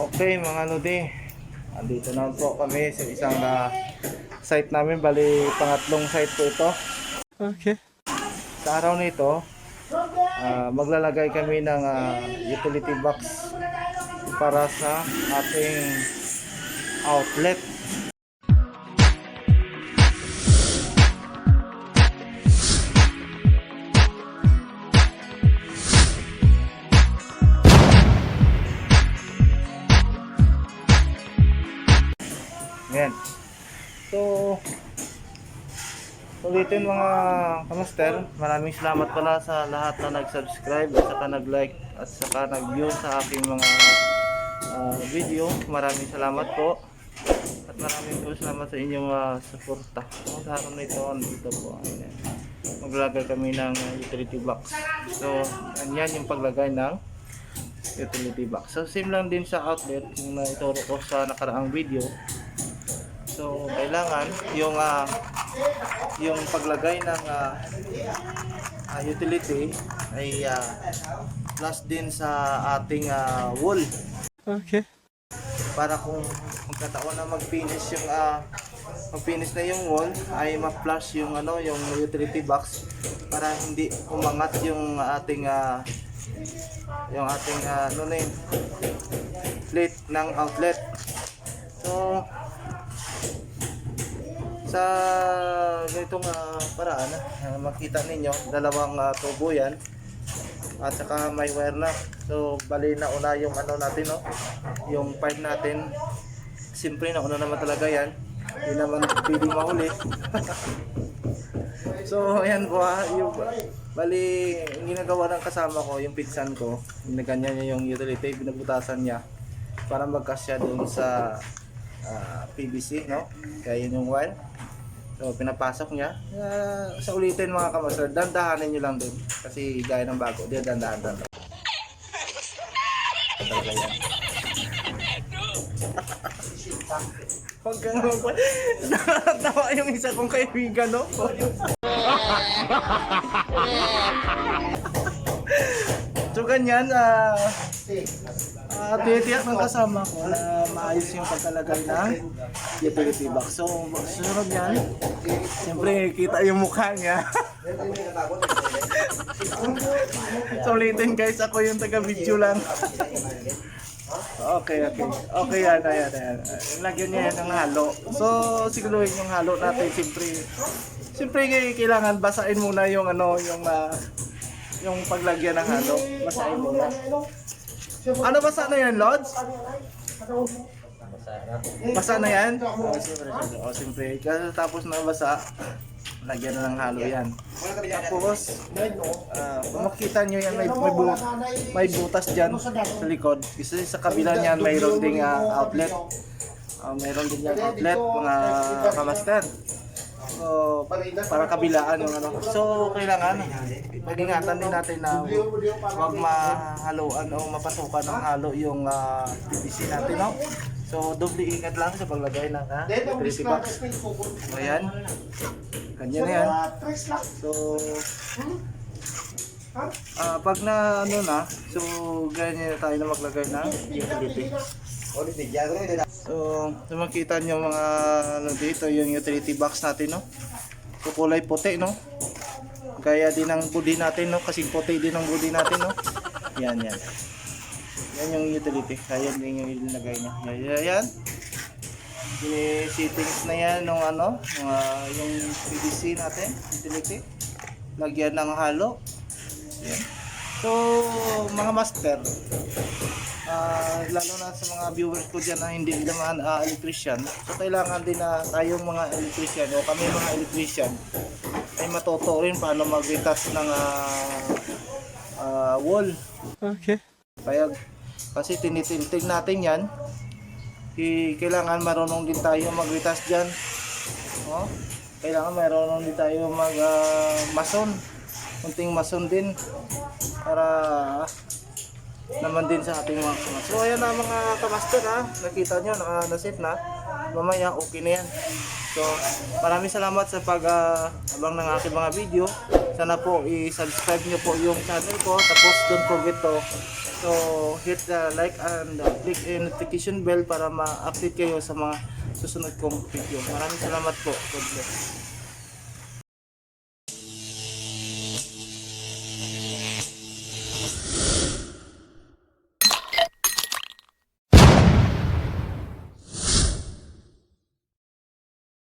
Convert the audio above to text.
Okay mga lodi, andito na po kami sa isang ah, site namin, bali pangatlong site po ito. Okay. Sa araw na ito, ah, maglalagay kami ng ah, utility box para sa ating outlet. Yan. So, ulitin mga kamaster, maraming salamat pala sa lahat na nag-subscribe, at saka nag-like, at saka nag-view sa aking mga ah, video. Maraming salamat po. At maraming po salamat sa inyong uh, suporta. Sa araw na ito, dito po. Ayan. Maglalagay kami ng utility box. So, yan yung paglagay ng utility box. So, same lang din sa outlet yung naituro ko sa nakaraang video. So, kailangan yung ah, yung paglagay ng ah, ah, utility ay ah, plus din sa ating ah, wall Okay. para kung magkataon na mag-finish yung ah, mag-finish na yung wall ay ma-flush yung ano yung utility box para hindi umangat yung ating ah, yung ating ah, ano na yun, plate ng outlet. So sa ganitong ah, paraan ah, makita ninyo dalawang ah, tubo yan. At saka may wire na. So bali na una yung ano natin no? Yung pipe natin. Siyempre na una naman talaga yan. Hindi naman pwedeng mahuli. So ayan po ah yung bali ginagawa ng kasama ko yung pinsan ko ginaganyan niya yung utility binabutasan niya para magkasya doon sa ah, PVC no kaya yun yung wire So, pinapasok niya. Ah, sa ulitin mga kamaster, dandahanin nyo lang din. Kasi gaya ng bago, di dandahan dandahan. Talaga yan. Huwag kang magpa... Nakatawa yung isa kong kaibigan, no? so, ganyan, ah... Ah, titiyak ng kasama ko na maayos yung pagkalagay ng utility box. So, susunod yan, siyempre kita yung mukha niya. so, ulitin guys, ako yung taga-video lang. okay, okay. Okay yan, ayan, ayan. Lagyan niya yan ng halo. So, siguruhin yung halo natin, siyempre, siyempre kailangan basahin muna yung ano, yung ah, yung paglagyan ng halo. Basahin muna. Ano basa na yan, Lods? Basa na yan? O, siyempre, siyempre. O, siyempre. Kasi tapos na basa, lagyan na ng halo yan. Tapos, ah, kung makita nyo yan, may, may, bu- may butas dyan sa likod. Kasi sa kabila niyan, mayroon ding ah, outlet. Ah, mayroon din yung outlet, mga kamaster. So, para kabilaan yung ano. So, kailangan pag-ingatan din natin na huwag mahaluan o mapasukan ng halo yung ah, PVC natin, no? So, doble ingat lang sa paglagay ng uh, utility box. So, ayan. Ganyan na yan. So, ah pag na ano na, so ganyan na tayo na maglagay ng utility. So, so makita nyo mga ano dito, yung utility box natin, no? So, kulay puti, no? Gaya din ng body natin, no? Kasi puti din ang body natin, no? Yan, yan. Yan yung utility. Ayan din yung ilagay niya. Yan, yan, yan. Yung settings na yan nung ano, mga, yung PVC natin, utility. Lagyan ng halo. Yan. So, mga master, Ah, lalo na sa mga viewers ko dyan na hindi naman ah, electrician. So kailangan din na tayong mga electrician o kami mga electrician ay matuto rin paano mag-retouch ng ah, ah, wall. Okay. Kaya kasi tinitintig natin yan. I, kailangan marunong din tayo mag-retouch dyan. Oh, kailangan marunong din tayo mag ah, mason. Kunting mason din para naman din sa ating mga kamaster. So ayan na mga kamaster ha, nakita nyo, naka nasit na. Mamaya okay na yan. So maraming salamat sa pag ah, abang ng aking mga video. Sana po i-subscribe nyo po yung channel ko. Tapos don't forget to So, hit the like and uh, click the notification bell para ma-update kayo sa mga susunod kong video. Maraming salamat po. God bless.